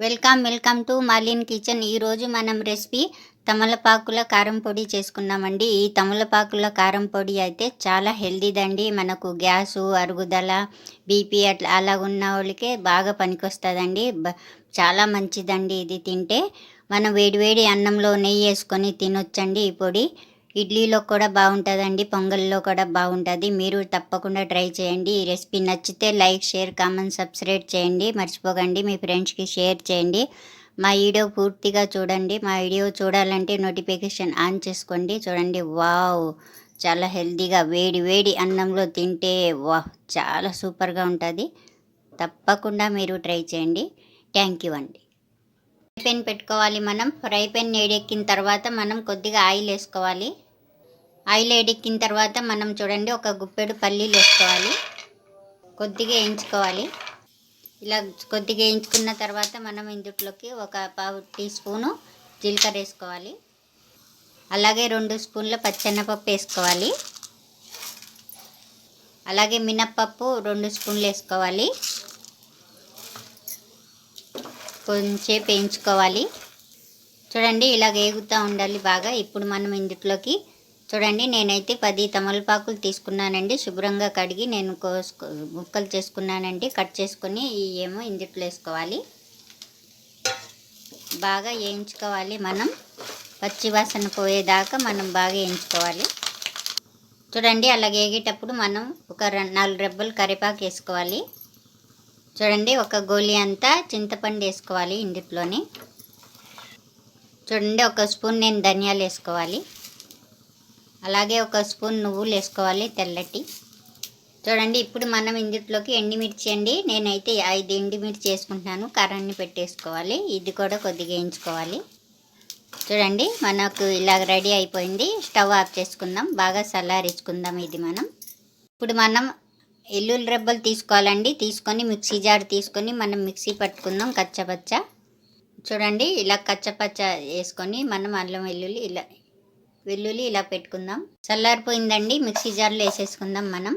Welcome welcome to Malin kitchen. ఈరోజు మనం recipe తమలపాకుల కారం పొడి చేసుకున్నామండి ఈ తమలపాకుల కారం పొడి అయితే చాలా హెల్దీదండి. మనకు గ్యాసు అరుగుదల బీపీ అట్లా అలా ఉన్న వాళ్ళకే బాగా పనికొస్తుందండి. బ- చాలా మంచిదండి ఇది తింటే. మనం వేడివేడి అన్నంలో నెయ్యి వేసుకొని తినొచ్చండి ఈ పొడి. ఇడ్లీలో కూడా బాగుంటుందండి పొంగల్లో కూడా బాగుంటుంది. మీరు తప్పకుండా ట్రై చేయండి. ఈ రెసిపీ నచ్చితే లైక్ షేర్ కామెంట్ సబ్స్క్రైబ్ చేయండి. మర్చిపోకండి మీ ఫ్రెండ్స్కి షేర్ చేయండి. మా వీడియో పూర్తిగా చూడండి. మా వీడియో చూడాలంటే నోటిఫికేషన్ ఆన్ చేసుకోండి. చూడండి వావ్! చాలా హెల్తీగా వేడి వేడి అన్నంలో తింటే వా చాలా సూపర్గా ఉంటుంది. తప్పకుండా మీరు ట్రై చేయండి. థ్యాంక్ యూ అండి. ఫ్రై పెన్ పెట్టుకోవాలి మనం. ఫ్రై పెన్ వేడెక్కిన తర్వాత మనం కొద్దిగా ఆయిల్ వేసుకోవాలి. ఆయిల్ ఎడిక్కిన తర్వాత మనం చూడండి ఒక గుప్పెడు పల్లీలు వేసుకోవాలి. కొద్దిగా వేయించుకోవాలి. ఇలా కొద్దిగా వేయించుకున్న తర్వాత మనం ఇందుట్లోకి ఒక పావు టీ స్పూను జీలకర్ర వేసుకోవాలి. అలాగే రెండు స్పూన్ల పచ్చెన్నపప్పు వేసుకోవాలి. అలాగే మినప్పప్పు రెండు స్పూన్లు వేసుకోవాలి. కొంచెంసేపు వేయించుకోవాలి. చూడండి ఇలా వేగుతూ ఉండాలి బాగా. ఇప్పుడు మనం ఇందుట్లోకి చూడండి నేనైతే పది తమలపాకులు తీసుకున్నానండి. శుభ్రంగా కడిగి నేను కోసుకో ముక్కలు చేసుకున్నానండి. కట్ చేసుకుని ఈ ఏమో ఇందుట్లో వేసుకోవాలి. బాగా వేయించుకోవాలి మనం. పచ్చివాసన పోయేదాకా మనం బాగా వేయించుకోవాలి. చూడండి అలా వేగేటప్పుడు మనం ఒక నాలుగు రెబ్బలు కరివేపాకు వేసుకోవాలి. చూడండి ఒక గోలి అంతా చింతపండు వేసుకోవాలి ఇందులోని చూడండి ఒక స్పూన్ నేను ధనియాలు వేసుకోవాలి. అలాగే ఒక స్పూన్ నువ్వులు వేసుకోవాలి తెల్లటి చూడండి ఇప్పుడు మనం ఇందులోకి ఎండిమిర్చి అండి. నేనైతే ఐదు ఎండిమిర్చి వేసుకుంటున్నాను. కారాన్ని పెట్టేసుకోవాలి. ఇది కూడా కొద్దిగా వేయించుకోవాలి. చూడండి మనకు ఇలా రెడీ అయిపోయింది. స్టవ్ ఆఫ్ చేసుకుందాం. బాగా చల్లారించుకుందాం ఇది మనం. ఇప్పుడు మనం ఎల్లుల్లి రెబ్బలు తీసుకోవాలండి. తీసుకొని మిక్సీ జార్ తీసుకొని మనం మిక్సీ పట్టుకుందాం కచ్చపచ్చ. చూడండి ఇలా కచ్చపచ్చ వేసుకొని మనం అల్లం వెల్లుల్లి ఇలా వెల్లుల్లి ఇలా పెట్టుకుందాం. చల్లారిపోయిందండి మిక్సీ జార్లో వేసేసుకుందాం మనం.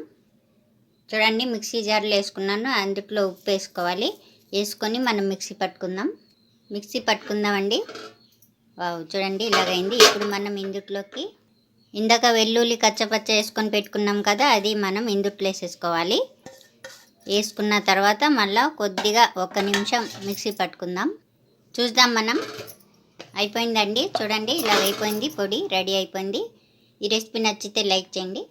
చూడండి మిక్సీ జార్లో వేసుకున్నాను అందుట్లో ఉప్పు వేసుకోవాలి. వేసుకొని మనం మిక్సీ పట్టుకుందాం. మిక్సీ పట్టుకుందామండి. వావ్ చూడండి ఇలాగైంది. ఇప్పుడు మనం ఇందుట్లోకి ఇందాక వెల్లుల్లి కచ్చపచ్చ వేసుకొని పెట్టుకున్నాం కదా అది మనం ఇందుట్లో వేసేసుకోవాలి. వేసుకున్న తర్వాత మళ్ళీ కొద్దిగా ఒక నిమిషం మిక్సీ పట్టుకుందాం. చూద్దాం మనం. అయిపోయిందండి. చూడండి ఇలా అయిపోయింది పొడి రెడీ అయిపోయింది. ఈ రెసిపీ నచ్చితే లైక్ చేయండి.